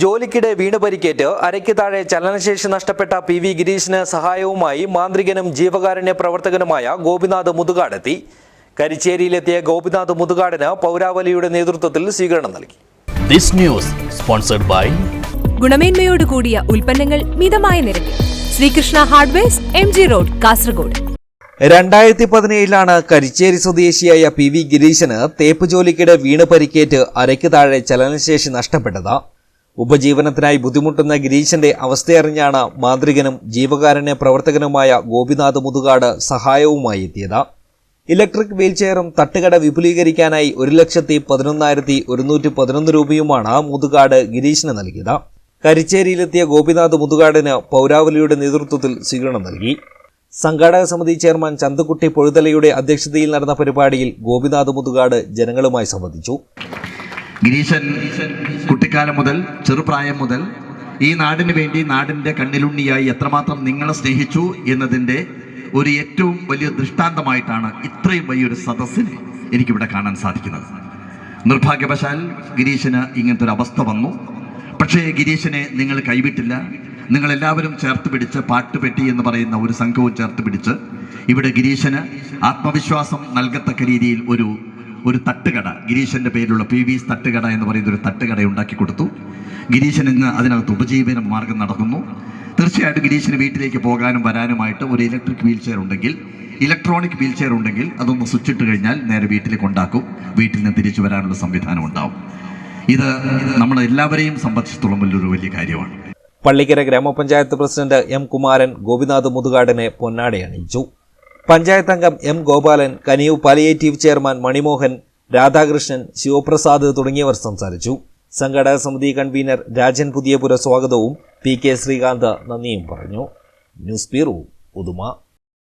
ജോലിക്കിടെ വീണ് പരിക്കേറ്റ് അരയ്ക്ക് താഴെ ചലനശേഷി നഷ്ടപ്പെട്ട പി വി ഗിരീഷിന് സഹായവുമായി മാന്ത്രികനും ജീവകാരുണ്യ പ്രവർത്തകനുമായ ഗോപിനാഥ് മുതുകാടെത്തി കരിച്ചേരിയിലെത്തിയ ഗോപിനാഥ് മുതുകാടിന് പൗരാവലിയുടെ നേതൃത്വത്തിൽ സ്വീകരണം നൽകി. This news sponsored by ഗുണമേന്മയോട് കൂടിയ ഉൽപ്പന്നങ്ങൾ മിതമായ നിരക്കിൽ. Sreekrishna hardwares M G road Kasaragod. രണ്ടായിരത്തി പതിനേഴിലാണ് കരിച്ചേരി സ്വദേശിയായ പി വി ഗിരീശന് തേപ്പ് ജോലിക്കിടെ വീണ് പരിക്കേറ്റ് അരയ്ക്ക് താഴെ ചലനശേഷി നഷ്ടപ്പെട്ടത്. ഉപജീവനത്തിനായി ബുദ്ധിമുട്ടുന്ന ഗിരീശന്റെ അവസ്ഥയറിഞ്ഞാണ് മാന്ത്രികനും ജീവകാരുണ്യ പ്രവർത്തകനുമായ ഗോപിനാഥ് മുതുകാട് സഹായവുമായി എത്തിയത്. ഇലക്ട്രിക് വീൽചെയറും തട്ടുകട വിപുലീകരിക്കാനായി ഒരു ലക്ഷത്തി പതിനൊന്നായിരത്തി ഒരുന്നൂറ്റി പതിനൊന്ന് രൂപയുമാണ് മുതുകാട് ഗിരീഷിന് നൽകിയത്. കരിച്ചേരിയിലെത്തിയ ഗോപിനാഥ് മുതുകാടിന് പൗരാവലിയുടെ നേതൃത്വത്തിൽ സ്വീകരണം നൽകി. സംഘാടക സമിതി ചെയർമാൻ ചന്തുക്കുട്ടി പൊഴുതലയുടെ അധ്യക്ഷതയിൽ നടന്ന പരിപാടിയിൽ ഗോപിനാഥ് മുതുകാട് ജനങ്ങളുമായി സംവദിച്ചു. ഗിരീശൻ കുട്ടിക്കാലം മുതൽ ചെറുപ്രായം മുതൽ ഈ നാടിന് വേണ്ടി നാടിന്റെ കണ്ണിലുണ്ണിയായി എത്രമാത്രം നിങ്ങളെ സ്നേഹിച്ചു എന്നതിന്റെ ഒരു ഏറ്റവും വലിയ ദൃഷ്ടാന്തമായിട്ടാണ് ഇത്രയും വലിയൊരു സദസ്സിനെ എനിക്കിവിടെ കാണാൻ സാധിക്കുന്നത്. നിർഭാഗ്യവശാൽ ഗിരീശന് ഇങ്ങനത്തെ ഒരു അവസ്ഥ വന്നു. പക്ഷേ ഗിരീശനെ നിങ്ങൾ കൈവിട്ടില്ല. നിങ്ങളെല്ലാവരും ചേർത്ത് പിടിച്ച് പാട്ടുപെട്ടി എന്ന് പറയുന്ന ഒരു സംഘവും ചേർത്ത് പിടിച്ച് ഇവിടെ ഗിരീശന് ആത്മവിശ്വാസം നൽകത്തക്ക രീതിയിൽ ഒരു ഒരു തട്ടുകട ഗിരീശന്റെ പേരിലുള്ള പി വി തട്ടുകട എന്ന് പറയുന്ന ഒരു തട്ടുകട ഉണ്ടാക്കി കൊടുത്തു. ഗിരീശൻ ഇന്ന് അതിനകത്ത് ഉപജീവന മാർഗം നടക്കുന്നു തീർച്ചയായിട്ടും ഗിരീശന് വീട്ടിലേക്ക് പോകാനും വരാനുമായിട്ട് ഒരു ഇലക്ട്രിക് വീൽ ചെയർ ഉണ്ടെങ്കിൽ ഇലക്ട്രോണിക് വീൽ ചെയർ ഉണ്ടെങ്കിൽ അതൊന്ന് സ്വിച്ച് ഇട്ട് കഴിഞ്ഞാൽ നേരെ വീട്ടിലേക്ക് ഉണ്ടാക്കും. വീട്ടിൽ നിന്ന് തിരിച്ചു വരാനുള്ള സംവിധാനം ഉണ്ടാവും. ഇത് നമ്മളെല്ലാവരെയും സംബന്ധിച്ചിടത്തോളം വലിയൊരു വലിയ കാര്യമാണ്. പള്ളിക്കര ഗ്രാമപഞ്ചായത്ത് പ്രസിഡന്റ് എം കുമാരൻ ഗോപിനാഥ് മുതുകാടിനെ പൊന്നാടെ അണിയിച്ചു പഞ്ചായത്ത് അംഗം എം ഗോപാലൻ കനിയു പാലിയേറ്റീവ് ചെയർമാൻ മണിമോഹൻ രാധാകൃഷ്ണൻ ശിവപ്രസാദ് തുടങ്ങിയവർ സംസാരിച്ചു. സംഘടക സമിതി കൺവീനർ രാജൻ പുതിയപുര സ്വാഗതവും പി കെ ശ്രീകാന്ത് നന്ദിയും പറഞ്ഞു. News bureau Uduma.